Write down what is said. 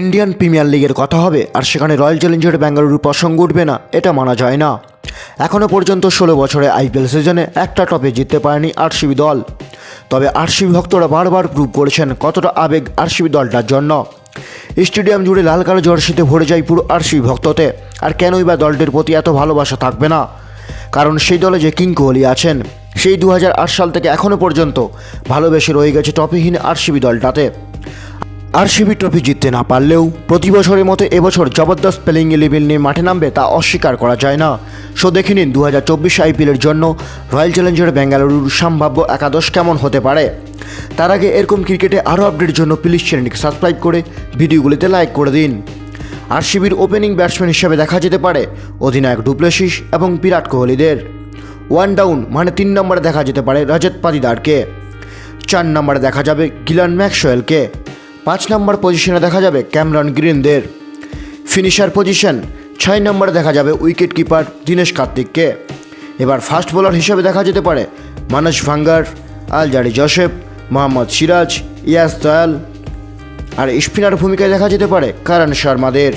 Indian premier লিগের কথা হবে, আর সেখানে রয়্যাল চ্যালেঞ্জার বেঙ্গালুরু প্রসঙ্গ উঠবে না, এটা মানা যায় না। এখনও পর্যন্ত ষোলো বছরে আইপিএল সিজনে একটা টপে জিততে পারেনি আরসিবি দল। তবে আরসিবি ভক্তরা বারবার প্রুভ করেছেন কতটা আবেগ আরসিবি দলটার জন্য। স্টেডিয়াম জুড়ে লাল কালো জার্সিতে ভরে যায় পুরো আরসিবি ভক্ততে, আর কেনই বা দলটির প্রতি এত ভালোবাসা থাকবে না? কারণ সেই দলে যে কিং কোহলি আছেন, সেই দু হাজার আট সাল থেকে এখনও পর্যন্ত ভালোবেসে রয়ে গেছে টপিহীন আরসিবি দলটাতে। আরসিবি ট্রফি জিততে না পারলেও প্রতি বছরের মতো এবছর জবরদস্ত প্লেইং ইলেভেন নিয়ে মাঠে নামবে তা অস্বীকার করা যায় না। সো দেখে নিন দু হাজার চব্বিশ আইপিএলের জন্য রয়্যাল চ্যালেঞ্জার বেঙ্গালুরুর সম্ভাব্য একাদশ কেমন হতে পারে। তার আগে এরকম ক্রিকেটে আরও আপডেটের জন্য প্লিজ চ্যানেলটিকে সাবস্ক্রাইব করে ভিডিওগুলিতে লাইক করে দিন। আরসিবির ওপেনিং ব্যাটসম্যান হিসেবে দেখা যেতে পারে অধিনায়ক ডুপ্লেসিস এবং বিরাট কোহলিদের। ওয়ান ডাউন মানে তিন নম্বরে দেখা যেতে পারে রজত পাতিদারকে। চার নম্বরে দেখা যাবে গিলান ম্যাক্সওয়েলকে। পাঁচ নম্বর পজিশনে দেখা যাবে ক্যামরন গ্রিনদের। ফিনিশার পজিশন ছয় নম্বরে দেখা যাবে উইকেট কিপার দীনেশ কার্তিককে। এবার ফাস্ট বোলার হিসেবে দেখা যেতে পারে মানস ভাঙ্গার, আলজারি জোসেফ, মোহাম্মদ সিরাজ, ইয়াস দয়াল। আর স্পিনার ভূমিকায় দেখা যেতে পারে কারণ শর্মাদের।